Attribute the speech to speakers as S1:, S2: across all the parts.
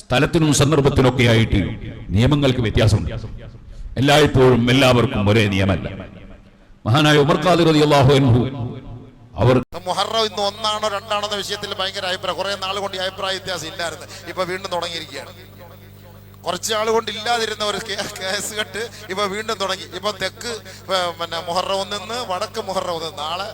S1: സ്ഥലത്തിനും സന്ദർഭത്തിനൊക്കെ ആയിട്ട് നിയമങ്ങൾക്ക് വ്യത്യാസമുണ്ട്. എല്ലായ്പ്പോഴും എല്ലാവർക്കും ഒരേ നിയമമല്ല മഹാനായ ഉമർ ഖാദിർ അള്ളാഹു അൻഹു അവർ
S2: മുഹറം ഇന്ന് ഒന്നാണോ രണ്ടാണോ എന്ന വിഷയത്തിൽ ഭയങ്കര അഭിപ്രായം. കുറെ നാൾ കൊണ്ട് അഭിപ്രായ വ്യത്യാസം ഇല്ലായിരുന്നു. ഇപ്പൊ വീണ്ടും തുടങ്ങിയിരിക്കുകയാണ്. കുറച്ച് നാൾ കൊണ്ട് ഇല്ലാതിരുന്ന ഒരു കേസ് കെട്ട് ഇപ്പൊ വീണ്ടും തുടങ്ങി. ഇപ്പൊ തെക്ക് പിന്നെ മുഹറം നിന്ന് വടക്ക് മുഹറം നിന്ന് നാളെ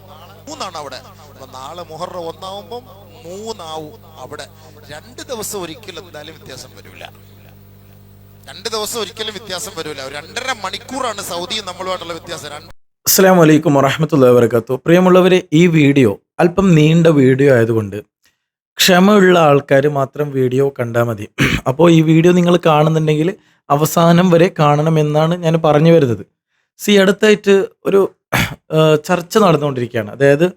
S2: മൂന്നാണ് അവിടെ. അപ്പൊ നാളെ മുഹറ ഒന്നാവുമ്പം മൂന്നാവും അവിടെ. രണ്ട് ദിവസം ഒരിക്കലും എന്തായാലും വ്യത്യാസം വരില്ല. രണ്ട് ദിവസം ഒരിക്കലും വ്യത്യാസം വരില്ല. രണ്ടര മണിക്കൂറാണ് സൗദിയും നമ്മളുമായിട്ടുള്ള വ്യത്യാസം.
S3: അസ്സാം വലൈക്കും വറഹമത്തുള്ള വർക്കത്തു പ്രിയമുള്ളവരെ ഈ വീഡിയോ അല്പം നീണ്ട വീഡിയോ ആയതുകൊണ്ട് ക്ഷമയുള്ള ആൾക്കാർ മാത്രം വീഡിയോ കണ്ടാൽ മതി. അപ്പോൾ ഈ വീഡിയോ നിങ്ങൾ കാണുന്നുണ്ടെങ്കിൽ അവസാനം വരെ കാണണമെന്നാണ് ഞാൻ പറഞ്ഞു വരുന്നത്. സി അടുത്തായിട്ട് ഒരു ചർച്ച നടന്നുകൊണ്ടിരിക്കുകയാണ്. അതായത്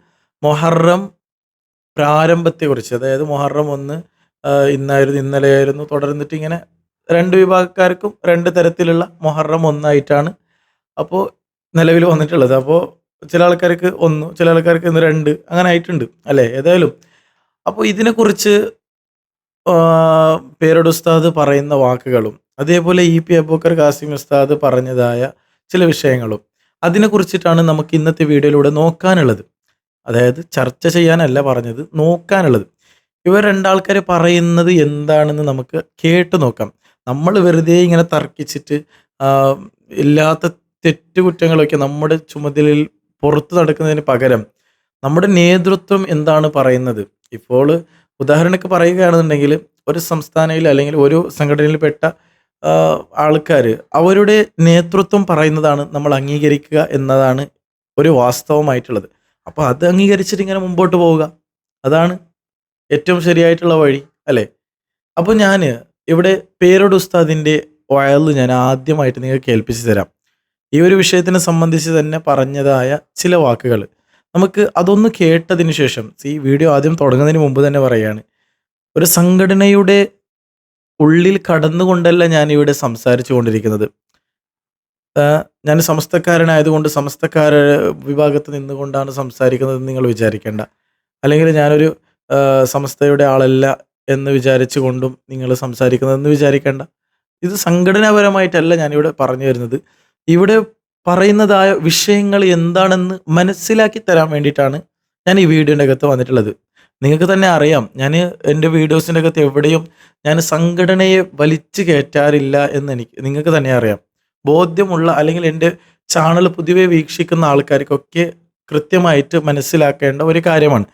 S3: മൊഹറം പ്രാരംഭത്തെക്കുറിച്ച് അതായത് മൊഹറം ഒന്ന് ഇന്നായിരുന്നു ഇന്നലെയായിരുന്നു തുടർന്നിട്ട് ഇങ്ങനെ രണ്ട് വിഭാഗക്കാർക്കും രണ്ട് തരത്തിലുള്ള മൊഹറം ഒന്നായിട്ടാണ് അപ്പോൾ നിലവിൽ വന്നിട്ടുള്ളത്. അപ്പോൾ ചില ആൾക്കാർക്ക് ഒന്ന് ചില ആൾക്കാർക്ക് ഇന്ന് രണ്ട് അങ്ങനെ ആയിട്ടുണ്ട് അല്ലേ? ഏതായാലും. അപ്പോൾ ഇതിനെക്കുറിച്ച് ആ, പേരോട് ഉസ്താദ് പറയുന്ന വാക്കുകളും അതേപോലെ ഇ പി അബൂക്കർ കാസിം ഉസ്താദ് പറഞ്ഞതായ ചില വിഷയങ്ങളും അതിനെക്കുറിച്ചിട്ടാണ് നമുക്ക് ഇന്നത്തെ വീഡിയോയിലൂടെ നോക്കാനുള്ളത്. അതായത് ചർച്ച ചെയ്യാനല്ല പറഞ്ഞത് നോക്കാനുള്ളത്. ഇവർ രണ്ടാൾക്കാർ പറയുന്നത് എന്താണെന്ന് നമുക്ക് കേട്ട് നോക്കാം. നമ്മൾ വെറുതെ ഇങ്ങനെ തർക്കിച്ചിട്ട് ഇല്ലാത്ത തെറ്റുകുറ്റങ്ങളൊക്കെ നമ്മുടെ ചുമതലയിൽ പുറത്തു നടക്കുന്നതിന് പകരം നമ്മുടെ നേതൃത്വം എന്താണ് പറയുന്നത്? ഇപ്പോൾ ഉദാഹരണക്ക് പറയുകയാണെന്നുണ്ടെങ്കിൽ ഒരു സംസ്ഥാനയിൽ അല്ലെങ്കിൽ ഒരു സംഘടനയിൽപ്പെട്ട ആൾക്കാർ അവരുടെ നേതൃത്വം പറയുന്നതാണ് നമ്മൾ അംഗീകരിക്കുക എന്നതാണ് ഒരു വാസ്തവമായിട്ടുള്ളത്. അപ്പോൾ അത് അംഗീകരിച്ചിട്ട് ഇങ്ങനെ മുമ്പോട്ട് പോവുക. അതാണ് ഏറ്റവും ശരിയായിട്ടുള്ള വഴി അല്ലേ? അപ്പോൾ ഞാൻ ഇവിടെ പേരോട് ഉസ്താദിന്റെ വയൽ ഞാൻ ആദ്യമായിട്ട് നിങ്ങൾ കേൾപ്പിച്ചു തരാം. ഈ ഒരു വിഷയത്തിനെ സംബന്ധിച്ച് തന്നെ പറഞ്ഞതായ ചില വാക്കുകൾ. നമുക്ക് അതൊന്ന് കേട്ടതിന് ശേഷം ഈ വീഡിയോ ആദ്യം തുടങ്ങുന്നതിന് മുമ്പ് തന്നെ പറയുകയാണ്. ഒരു സംഘടനയുടെ ഉള്ളിൽ കടന്നുകൊണ്ടല്ല ഞാൻ ഇവിടെ സംസാരിച്ചു കൊണ്ടിരിക്കുന്നത് ഞാൻ സമസ്തക്കാരനായതുകൊണ്ട് സമസ്തക്കാര വിഭാഗത്ത് നിന്നുകൊണ്ടാണ് സംസാരിക്കുന്നത് നിങ്ങൾ വിചാരിക്കേണ്ട. അല്ലെങ്കിൽ ഞാനൊരു സമസ്തയുടെ ആളല്ല എന്ന് വിചാരിച്ചു കൊണ്ടും നിങ്ങൾ സംസാരിക്കുന്നതെന്ന് വിചാരിക്കേണ്ട. ഇത് സംഘടനാപരമായിട്ടല്ല ഞാനിവിടെ പറഞ്ഞു വരുന്നത്. ഇവിടെ പറയുന്നതായ വിഷയങ്ങൾ എന്താണെന്ന് മനസ്സിലാക്കി തരാൻ വേണ്ടിയിട്ടാണ് ഞാൻ ഈ വീഡിയോന്റെ അകത്ത് വന്നിട്ടുള്ളത്. നിങ്ങൾക്ക് തന്നെ അറിയാം ഞാൻ എന്റെ വീഡിയോസിന്റെ അകത്ത് എവിടെയും ഞാൻ സംഘടനയെ വലിച്ചു കയറ്റാറില്ല എന്ന് എനിക്ക് നിങ്ങൾക്ക് തന്നെ അറിയാം. ബോധ്യമുള്ള അല്ലെങ്കിൽ എന്റെ ചാനൽ പൊതുവെ വീക്ഷിക്കുന്ന ആൾക്കാർക്കൊക്കെ കൃത്യമായിട്ട് മനസ്സിലാക്കേണ്ട ഒരു കാര്യമാണ്.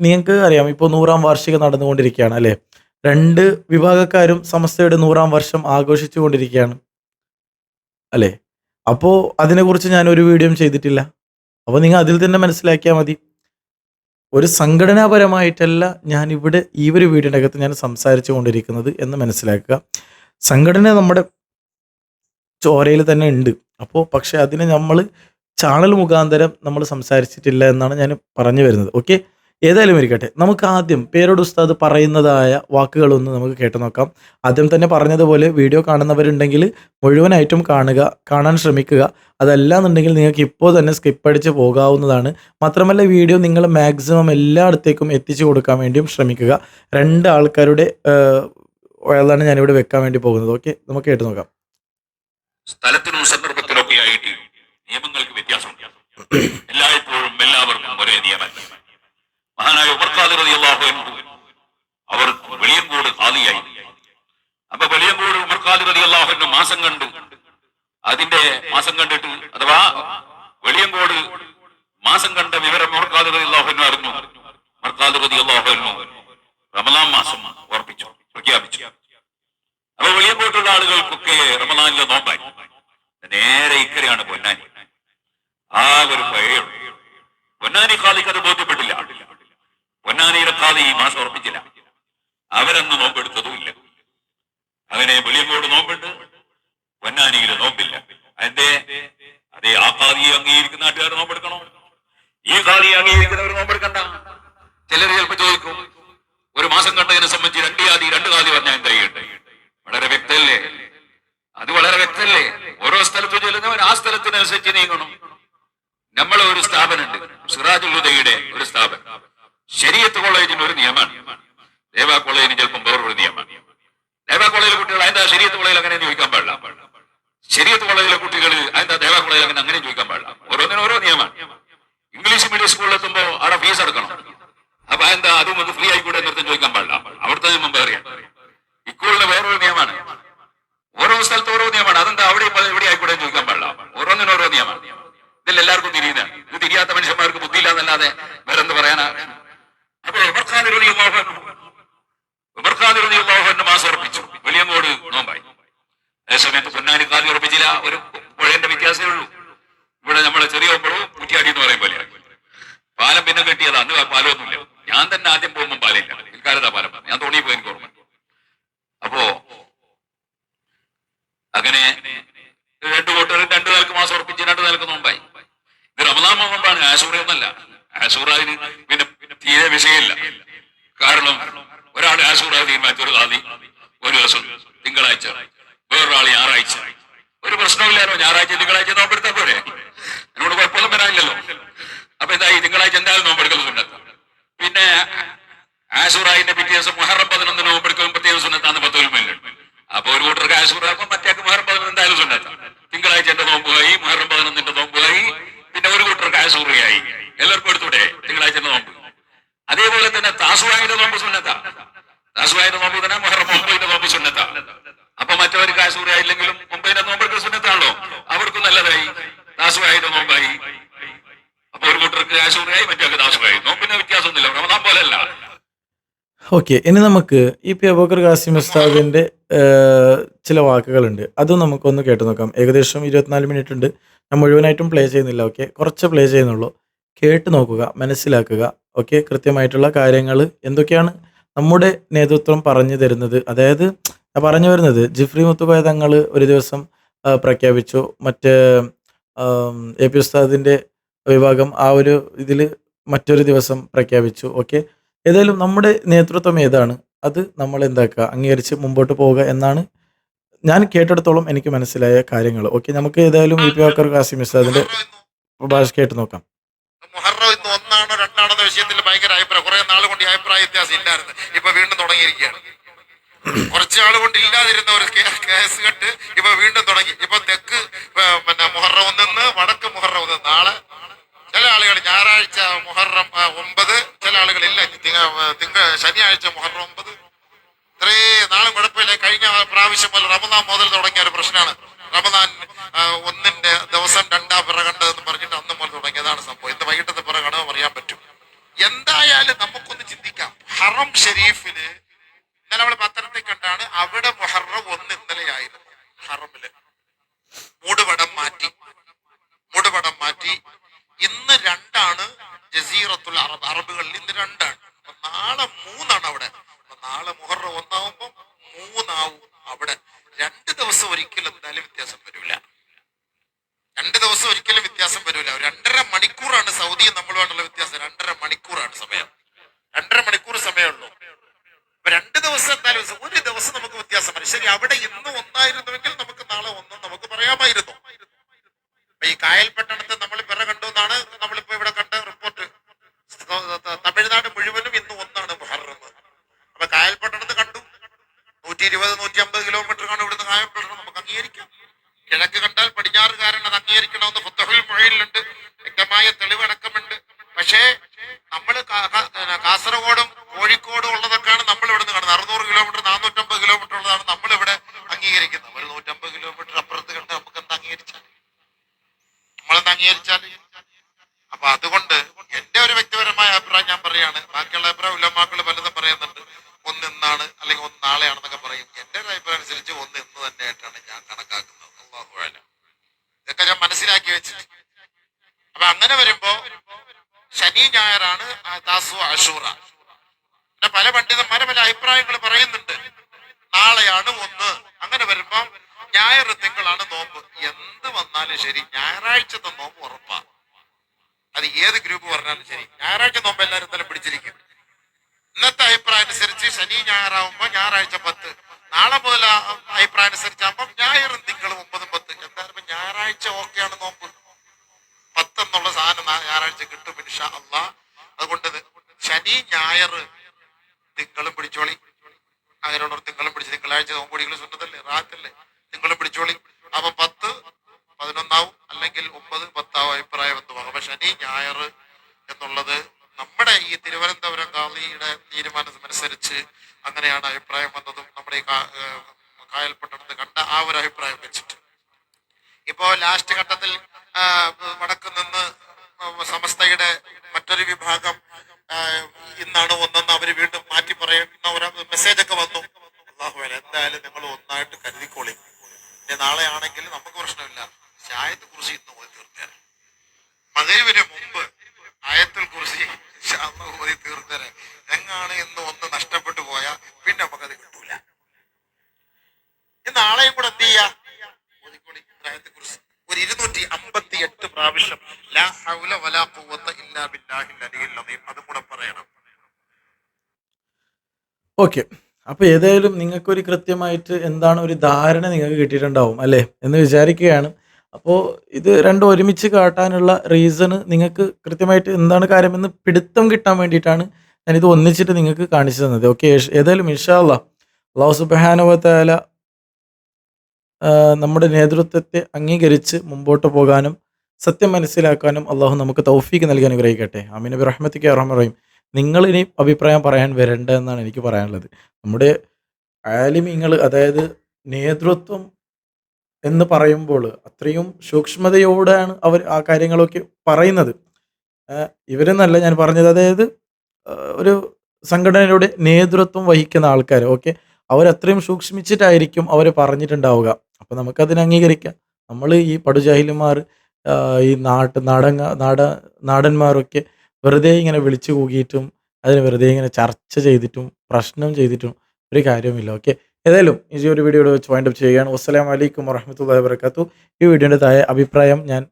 S3: നിങ്ങൾക്ക് അറിയാം ഇപ്പോൾ നൂറാം വാർഷികം നടന്നുകൊണ്ടിരിക്കുകയാണ് അല്ലേ? രണ്ട് വിഭാഗക്കാരും സമസ്തയുടെ നൂറാം വർഷം ആഘോഷിച്ചു കൊണ്ടിരിക്കുകയാണ് അല്ലേ? അപ്പോൾ അതിനെക്കുറിച്ച് ഞാൻ ഒരു വീഡിയോ ചെയ്തിട്ടില്ല. അപ്പോൾ നിങ്ങൾ അതിൽ തന്നെ മനസ്സിലാക്കിയാൽ മതി. ഒരു സംഘടനാപരമായിട്ടല്ല ഞാൻ ഇവിടെ ഈ ഒരു വീടിന്റെ അകത്ത് ഞാൻ സംസാരിച്ചു കൊണ്ടിരിക്കുന്നത് എന്ന് മനസ്സിലാക്കുക. സംഘടന നമ്മുടെ ചോരയിൽ തന്നെ ഉണ്ട്. അപ്പോൾ പക്ഷെ അതിനെ നമ്മൾ ചാനൽ മുഖാന്തരം നമ്മൾ സംസാരിച്ചിട്ടില്ല എന്നാണ് ഞാൻ പറഞ്ഞു വരുന്നത്. ഓക്കെ? ഏതായാലും ഇരിക്കട്ടെ. നമുക്ക് ആദ്യം പേരോട് ഉസ്താദ് പറയുന്നതായ വാക്കുകളൊന്നും നമുക്ക് കേട്ടു നോക്കാം. ആദ്യം തന്നെ പറഞ്ഞതുപോലെ വീഡിയോ കാണുന്നവരുണ്ടെങ്കിൽ മുഴുവനായിട്ടും കാണുക കാണാൻ ശ്രമിക്കുക. അതല്ലാന്നുണ്ടെങ്കിൽ നിങ്ങൾക്ക് ഇപ്പോൾ തന്നെ സ്കിപ്പ് അടിച്ച് പോകാവുന്നതാണ്. മാത്രമല്ല വീഡിയോ നിങ്ങൾ മാക്സിമം എല്ലായിടത്തേക്കും എത്തിച്ചു കൊടുക്കാൻ വേണ്ടിയും ശ്രമിക്കുക. രണ്ട് ആൾക്കാരുടെ അതാണ് ഞാനിവിടെ വെക്കാൻ വേണ്ടി പോകുന്നത്. ഓക്കെ? നമുക്ക് കേട്ട് നോക്കാം.
S1: സ്ഥലത്തിനും സന്ദർഭത്തിനൊക്കെ ആയിട്ട് നിയമങ്ങൾക്ക് വ്യത്യാസമുണ്ട് എല്ലായ്പ്പോഴും എല്ലാവർക്കും ഒരേ നിയമം. മഹാനായ ഉമർ ഖാദിർ റളിയല്ലാഹു അൻഹു അവർ വെളിയങ്കോട് ഖാദിയായി. അപ്പൊ വെളിയങ്കോട് ഉമർ ഖാദിർ റളിയല്ലാഹു അൻഹു മാസം കണ്ട്. അതിന്റെ മാസം കണ്ടിട്ട് അഥവാ വെളിയങ്കോട് മാസം കണ്ട വിവരം ഉമർ ഖാദിർ റളിയല്ലാഹു അൻഹു അറിഞ്ഞു. ഉമർ ഖാദിർ റളിയല്ലാഹു അൻഹു റമദാൻ മാസം ഉറപ്പിച്ചു പ്രഖ്യാപിച്ചു അപ്പൊ വെളിയങ്കോട്ടുള്ള ആളുകൾക്കൊക്കെ റമദാനിലെ നോമ്പായി നേരെ ഇക്കരെയാണ് പൊന്നാനി ആ ഒരു പഴയുള്ളൂ പൊന്നാനി ഖാദിക്ക് അത് ബോധ്യപ്പെട്ടില്ല പൊന്നാനിയുടെ ഖാദി ഈ മാസം ഉറപ്പിച്ചില്ല അവരന്ന് നോമ്പെടുത്തതും ഇല്ല അങ്ങനെ വെളിയങ്കോട് നോമ്പുണ്ട് പൊന്നാനിയിൽ അതിന്റെ അതെ ആ ഖാദിയെ അംഗീകരിക്കുന്ന നാട്ടുകാർ നോമ്പെടുക്കണോ ഈ ഖാദിയെ അംഗീകരിക്കുന്നവർ നോമ്പെടുക്കണ്ട ചിലർ ചിലപ്പോ ചോദിക്കും ഒരു മാസം കണ്ടതിനെ സംബന്ധിച്ച് രണ്ട് ജാതി രണ്ട് ഖാദി പറഞ്ഞാൽ എന്താ ചെയ്യട്ടെ വളരെ വ്യക്തല്ലേ? അത് വളരെ വ്യക്തല്ലേ? ഓരോ സ്ഥലത്ത് ചെല്ലുന്നവർ ആ സ്ഥലത്തിനനുസരിച്ച് നീങ്ങണം. നമ്മളെ ഒരു സ്ഥാപനമുണ്ട് സിറാജുൽ ഹുദയുടെ ഒരു സ്ഥാപനം. ശരീഅത്ത് കോളേജിന് ഒരു നിയമമാണ് ദേവ കോളേജിന് ചിലപ്പം വേറൊരു നിയമമാണ് ദേവ കുട്ടികൾ അതിന്റെ ശരീരത്ത് കോളേജിൽ അങ്ങനെ ചോദിക്കാൻ പാടില്ല ശരീരത്ത് കോളേജിലെ കുട്ടികൾ അതിന്റെ ദേവ കോളേജിൽ അങ്ങനെ അങ്ങനെ ചോദിക്കാൻ പാടില്ല ഓരോന്നിനും ഓരോ നിയമമാണ് ഇംഗ്ലീഷ് മീഡിയം സ്കൂളിൽ എത്തുമ്പോ അവിടെ ഫീസ് അടക്കണം അപ്പൊ എന്താ അതും ഒന്ന് ഫ്രീ ആയിക്കൂടെ എന്നർത്ഥം ചോദിക്കാൻ പാടില്ല അവിടുത്തെ നിയമം വേറെയാണ് ഇസ്കൂളിന് വേറൊരു നിയമമാണ് ഓരോ സ്ഥലത്ത് ഓരോ നിയമമാണ് അതെന്താ അവിടെ ഇവിടെ ആയിക്കൂടെ എന്ന് ചോദിക്കാൻ പാടില്ല ഓരോന്നിനും ഓരോ നിയമമാണ് ഇതിൽ എല്ലാവർക്കും തിരിയുന്നത് ഇത് തിരിയാത്ത മനുഷ്യന്മാർക്ക് ബുദ്ധിയില്ലാന്നല്ലാതെ വേറെന്ത് പറയാനാ അപ്പൊ ഉമർഖാദിറിയാഹുവിന്റെ മാസം ഉറപ്പിച്ചു വലിയങ്ങോട് നോമ്പായി അതേസമയത്ത് പൊന്നാനി കാലി ഉറപ്പിച്ചില്ല ഒരു പുഴയുടെ വ്യത്യാസമേ ഉള്ളൂ ഇവിടെ നമ്മളെ ചെറിയ ഒപ്പളവും കുറ്റിയാടി എന്ന് പറയും പോലെയാണ് പാലം പിന്നെ കെട്ടിയത് അന്ന് പാലമൊന്നുമില്ല ഞാൻ തന്നെ ആദ്യം പോകുമ്പോൾ പാലില്ല പിൽക്കാലത്താ പാലം ഞാൻ തോണി പോയി എനിക്ക് ഓർമ്മ. അപ്പോ അങ്ങനെ രണ്ടു കൂട്ടർ രണ്ടു നിലയ്ക്ക് മാസം ഉറപ്പിച്ച് രണ്ടു നേർക്ക് നോമ്പായി. ഇത് റമദാൻ നോമ്പാണ് ആശൂറയൊന്നല്ല ആശൂറാതിന് പിന്നെ തീരെ വിഷയമില്ല. കാരണം ഒരാൾ ആശൂറ തീരുമാനിച്ചു. ഒരു കാതി ഒരു ദിവസം തിങ്കളാഴ്ച വേറൊരാൾ ഞായറാഴ്ച. ഒരു പ്രശ്നമില്ലാലോ ഞായറാഴ്ച തിങ്കളാഴ്ച നോമ്പെടുത്താൽ പോരെ? എന്നോട് കുഴപ്പമൊന്നും വരാനില്ലല്ലോ. അപ്പൊ എന്തായി? തിങ്കളാഴ്ച എന്തായാലും നോമ്പെടുക്കൽ പിന്നെ ആശൂറായിന്റെ പിറ്റേ ദിവസം മുഹറം പതിനൊന്ന് നോമ്പെടുക്കലും പ്രത്യേകം സുന്നത്താന്ന് പത്ത് വരുമ്പോൾ അപ്പൊ ഒരു കൂട്ടർക്ക് ആശുറാക്കും മറ്റേക്ക് മുഹറം പതിനൊന്ന് എന്തായാലും സുന്നത്ത. തിങ്കളാഴ്ച എന്റെ നോമ്പുമായി മുഹറം പതിനൊന്നിന്റെ നോമ്പുമായി പിന്നെ ഒരു കൂട്ടർക്ക് ആശുറിയായി എല്ലാവർക്കും എടുത്തൂടെ തിങ്കളാഴ്ച നോമ്പ് അതേപോലെ തന്നെ താസുവായുടെ നോമ്പ് സുന്നത്ത. താസുവായുടെ നോമ്പ് തന്നെ മുഹറം ഒമ്പതിന്റെ നോമ്പ് സുന്നത്ത. അപ്പൊ മറ്റവർക്ക് ആശൂറയായില്ലെങ്കിലും ഒമ്പതിന്റെ നോമ്പെടുക്കൽ സുന്നത്താണല്ലോ. അവർക്കും നല്ലതായി. താസുവായുടെ നോമ്പായി അപ്പൊ ഒരു കൂട്ടർക്ക് ആശുറിയായി മറ്റേ താസുവായി. നോമ്പിന്റെ വ്യത്യാസമൊന്നുമില്ല. റമദാൻ പോലെയല്ല
S3: ഓക്കെ ഇനി നമുക്ക് ഈ പി അബൂക്കർ ഖാസിം ഉസ്താദിന്റെ ചില വാക്കുകളുണ്ട്. അതും നമുക്കൊന്ന് കേട്ടു നോക്കാം. ഏകദേശം ഇരുപത്തിനാല് മിനിറ്റ് ഉണ്ട്. ഞാൻ മുഴുവനായിട്ടും പ്ലേ ചെയ്യുന്നില്ല ഓക്കെ കുറച്ച് പ്ലേ ചെയ്യുന്നുള്ളൂ. കേട്ട് നോക്കുക മനസ്സിലാക്കുക ഓക്കെ കൃത്യമായിട്ടുള്ള കാര്യങ്ങൾ എന്തൊക്കെയാണ് നമ്മുടെ നേതൃത്വം പറഞ്ഞു തരുന്നത്? അതായത് പറഞ്ഞു വരുന്നത് ജിഫ്രി മുത്തുകോയ തങ്ങൾ ഒരു ദിവസം പ്രഖ്യാപിച്ചു. മറ്റ് എ പി ഉസ്താദിന്റെ വിഭാഗം ആ ഒരു ഇതിൽ മറ്റൊരു ദിവസം പ്രഖ്യാപിച്ചു ഓക്കെ ഏതായാലും നമ്മുടെ നേതൃത്വം ഏതാണ്? അത് നമ്മൾ എന്താക്കുക? അംഗീകരിച്ച് മുമ്പോട്ട് പോവുക എന്നാണ് ഞാൻ കേട്ടിടത്തോളം എനിക്ക് മനസ്സിലായ കാര്യങ്ങൾ. ഓക്കെ നമുക്ക് ഏതായാലും ഇ പി വാക്കർ കാസിം ഉസ്താദിന്റെ പ്രഭാഷ കേട്ട് നോക്കാം.
S2: മുഹറം ഇന്ന് ഒന്നാണോ രണ്ടാണോ എന്ന വിഷയത്തിൽ ഭയങ്കര അഭിപ്രായം. കുറെ നാൾ കൊണ്ട് അഭിപ്രായ വ്യത്യാസം ഇല്ലായിരുന്നു. ഇപ്പൊ വീണ്ടും തുടങ്ങിയിരിക്കുകയാണ്. കുറച്ച് നാൾ കൊണ്ട് ഇല്ലാതിരുന്ന ഒരു കേസ് കെട്ട് ഇപ്പൊ വീണ്ടും തുടങ്ങി. ഇപ്പൊ തെക്ക് പിന്നെ മുഹറം ഒന്നിന്ന് വടക്ക് മുഹറം ഒന്ന് നാളെ ചില ആളുകൾ ഞായറാഴ്ച മുഹറം ആ, ഒമ്പത് ചില ആളുകൾ ഇല്ല തിങ്ക ശനിയാഴ്ച മുഹറം ഒമ്പത്. ഇത്രേ നാളും കുഴപ്പമില്ല. കഴിഞ്ഞ പ്രാവശ്യം മുതൽ റമദാൻ മുതൽ തുടങ്ങിയ ഒരു പ്രശ്നമാണ്. റമദാൻ ഒന്നിന്റെ ദിവസം രണ്ടാം പിറകണ്ട് എന്ന് പറഞ്ഞിട്ട് അന്ന് മുതൽ തുടങ്ങിയതാണ് സംഭവം. ഇന്ന് വൈകിട്ടത്തെ പിറ കാണുമ്പോൾ അറിയാൻ പറ്റും. എന്തായാലും നമുക്കൊന്ന് ചിന്തിക്കാം. ഹറം ഷെരീഫിൽ ഇന്നലെ നമ്മൾ പത്തനത്തിൽ കണ്ടാണ് അവിടെ മുഹറം ഒന്ന് ഇന്നലെയായിരുന്നു ഹറമിൽ. മൂടുപടം മാറ്റി. മൂടുപടം മാറ്റി. ഇന്ന് രണ്ടാണ് ജസീറത്തുൽ അറബ്. അറബുകളിൽ ഇന്ന് രണ്ടാണ്. നാളെ മൂന്നാണ് അവിടെ. നാളെ മുഹറം ഒന്നാവുമ്പോ മൂന്നാവും അവിടെ. രണ്ട് ദിവസം ഒരിക്കലും എന്തായാലും വ്യത്യാസം വരില്ല രണ്ട് ദിവസം ഒരിക്കലും വ്യത്യാസം വരില്ല രണ്ടര മണിക്കൂറാണ് സൗദിയും നമ്മളുമായിട്ടുള്ള വ്യത്യാസം. രണ്ടര മണിക്കൂറാണ് സമയം. രണ്ടര മണിക്കൂർ സമയമുള്ളൂ. അപ്പൊ രണ്ട് ദിവസം എന്തായാലും ഒരു ദിവസം നമുക്ക് വ്യത്യാസം വരും. ശരി അവിടെ ഇന്ന് ഒന്നായിരുന്നുവെങ്കിൽ നമുക്ക് നാളെ ഒന്നും നമുക്ക് പറയാമായിരുന്നു. ഈ കായൽ പട്ടണത്തെ ഇരുപത് നൂറ്റി അമ്പത് കിലോമീറ്റർ കാണും ഇവിടുന്ന് കായൽ നമുക്ക് അംഗീകരിക്കാം. കിഴക്ക് കണ്ടാൽ പടിഞ്ഞാറ് കാരണം അത് അംഗീകരിക്കണമെന്ന് ഫുത്തഹുൽ മുഴയിലുണ്ട് വ്യക്തമായ തെളിവടക്കമുണ്ട്. പക്ഷേ നമ്മൾ കാസർഗോഡും കോഴിക്കോടും ഉള്ളതൊക്കെയാണ് നമ്മൾ ഇവിടുന്ന് കാണുന്നത്. അറുന്നൂറ് കിലോമീറ്റർ നാനൂറ്റമ്പത് കിലോമീറ്റർ ഉള്ളതാണ് നമ്മൾ ഇവിടെ അംഗീകരിക്കുന്നത്. ഒരു നൂറ്റമ്പത് കിലോമീറ്റർ അപ്പുറത്ത് കണ്ട് നമുക്ക് എന്താ അംഗീകരിച്ചാൽ നമ്മളെന്താ അംഗീകരിച്ചാൽ അപ്പൊ അതുകൊണ്ട് എന്റെ ഒരു വ്യക്തിപരമായ അഭിപ്രായം ഞാൻ പറയാണ് ബാക്കിയുള്ള അഭിപ്രായം ഉലമാക്കൾ പലതും പറയുന്നുണ്ട്. ഒന്ന് എന്നാണ് അല്ലെങ്കിൽ ഒന്ന് നാളെയാണെന്നൊക്കെ പറയും. എന്റെ ഒരു അഭിപ്രായം അനുസരിച്ച് ഒന്ന് എന്ന് തന്നെയായിട്ടാണ് ഞാൻ കണക്കാക്കുന്നത്. അഅലം. ഇതൊക്കെ ഞാൻ മനസ്സിലാക്കി വെച്ചിട്ട്. അപ്പൊ അങ്ങനെ വരുമ്പോ ശനി ഞായറാണ് ദാസു അഷൂറ. പിന്നെ പല പണ്ഡിതന്മാരെ പല അഭിപ്രായങ്ങൾ പറയുന്നുണ്ട്. നാളെയാണ് ഒന്ന്. അങ്ങനെ വരുമ്പോ ഞായർ തിങ്കളാണ് നോമ്പ്. എന്ത് വന്നാലും ശരി ഞായറാഴ്ചത്തെ നോമ്പ് ഉറപ്പാ. അത് ഏത് ഗ്രൂപ്പ് പറഞ്ഞാലും ശരി. ഞായറാഴ്ച നോമ്പ് എല്ലാവരും തന്നെ പിടിച്ചിരിക്കും. ഇന്നത്തെ അഭിപ്രായം അനുസരിച്ച് ശനി ഞായറാവുമ്പോ ഞായറാഴ്ച പത്ത്. നാളെ മുതൽ അഭിപ്രായം അനുസരിച്ചാകുമ്പോ ഞായറും തിങ്കളും ഒമ്പതും പത്ത്. എന്തായാലും ഞായറാഴ്ച ഓക്കെയാണ് നോമ്പ് പത്ത് എന്നുള്ള സാധനം ഞായറാഴ്ച കിട്ടും ഇൻഷാ അള്ളാ അതുകൊണ്ട് ശനി ഞായർ തിങ്കളും പിടിച്ചോളി. അങ്ങനെയുള്ളവർ തിങ്കളും പിടിച്ച് തിങ്കളാഴ്ച നോമ്പൊടികൾ സുന്നതല്ലേ റാത്തല്ലേ? തിങ്കളും പിടിച്ചോളി. അപ്പൊ പത്ത് പതിനൊന്നാവും അല്ലെങ്കിൽ ഒമ്പത് പത്താവും അഭിപ്രായം എന്തുവാ? അപ്പൊ ശനി ഞായർ എന്നുള്ളത് നമ്മുടെ ഈ തിരുവനന്തപുരം കാളിയുടെ തീരുമാനമനുസരിച്ച് അങ്ങനെയാണ് അഭിപ്രായം വന്നതും നമ്മുടെ ഈ കായൽപട്ടണത്ത് കണ്ട ആ ഒരു അഭിപ്രായം വെച്ചിട്ട്. ഇപ്പോ ലാസ്റ്റ് ഘട്ടത്തിൽ വടക്ക് നിന്ന് സമസ്തയുടെ മറ്റൊരു വിഭാഗം ഇന്നാണ് ഒന്നെന്ന് അവർ വീണ്ടും മാറ്റി പറയുന്ന ഒരു മെസ്സേജ് ഒക്കെ വന്നു. അള്ളാഹു എന്തായാലും നിങ്ങൾ ഒന്നായിട്ട് കരുതിക്കോളി. നാളെ ആണെങ്കിൽ നമുക്ക് പ്രശ്നമില്ല. പക്ഷെ ആയത്ത് കുറിച്ച് ഇന്ന് പോയി തീർത്തേനെ. മകരുവിന് മുമ്പ് അതും
S3: ഓക്കെ. അപ്പൊ ഏതായാലും നിങ്ങൾക്കൊരു കൃത്യമായിട്ട് എന്താണ് ഒരു ധാരണ നിങ്ങൾക്ക് കിട്ടിയിട്ടുണ്ടാവും അല്ലേ? എന്ന് വിചാരിക്കുകയാണ്. അപ്പോൾ ഇത് രണ്ടും ഒരുമിച്ച് കാട്ടാനുള്ള റീസണ് നിങ്ങൾക്ക് കൃത്യമായിട്ട് എന്താണ് കാര്യമെന്ന് പിടുത്തം കിട്ടാൻ വേണ്ടിയിട്ടാണ് ഞാനിത് ഒന്നിച്ചിട്ട് നിങ്ങൾക്ക് കാണിച്ചു തന്നത്. ഓക്കെ ഏതായാലും ഇൻഷാല്ല അള്ളാഹു സുബാനുവത്താല നമ്മുടെ നേതൃത്വത്തെ അംഗീകരിച്ച് മുമ്പോട്ട് പോകാനും സത്യം മനസ്സിലാക്കാനും അള്ളാഹു നമുക്ക് തൗഫീക്ക് നൽകി അനുഗ്രഹിക്കട്ടെ. അമീൻ നബി റഹ്മത്തിക്ക് റഹ്മറയും നിങ്ങൾ ഇനി അഭിപ്രായം പറയാൻ വരണ്ട എന്നാണ് എനിക്ക് പറയാനുള്ളത്. നമ്മുടെ ആലിമിങ്ങൾ അതായത് നേതൃത്വം എന്ന് പറയുമ്പോൾ അത്രയും സൂക്ഷ്മതയോടെയാണ് അവർ ആ കാര്യങ്ങളൊക്കെ പറയുന്നത്. ഇവരെന്നല്ല ഞാൻ പറഞ്ഞത്. അതായത് ഒരു സംഘടനയുടെ നേതൃത്വം വഹിക്കുന്ന ആൾക്കാർ ഓക്കെ? അവരത്രയും സൂക്ഷ്മിച്ചിട്ടായിരിക്കും അവർ പറഞ്ഞിട്ടുണ്ടാവുക. അപ്പം നമുക്കതിനെ അംഗീകരിക്കാം. നമ്മൾ ഈ പടുജാഹിലുമാർ ഈ നാട്ട് നാടങ്ങ നാട നാടന്മാരൊക്കെ വെറുതെ ഇങ്ങനെ വിളിച്ചു കൂകിയിട്ടും അതിന് വെറുതെ ഇങ്ങനെ ചർച്ച ചെയ്തിട്ടും പ്രശ്നം ചെയ്തിട്ടും ഒരു കാര്യവുമില്ല. ഓക്കെ? ഏതായാലും ഈ ഒരു വീഡിയോയുടെ വെച്ച് വൈൻഡപ്പ് ചെയ്യുകയാണ്. വസ്സലാം വലൈക്കും വറഹമത്തല്ലാ വാബർക്കാത്തു ഈ വീഡിയോന്റെതായ അഭിപ്രായം ഞാൻ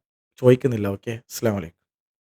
S3: ചോദിക്കുന്നില്ല. ഓക്കെ? അസ്സാം വലൈക്കും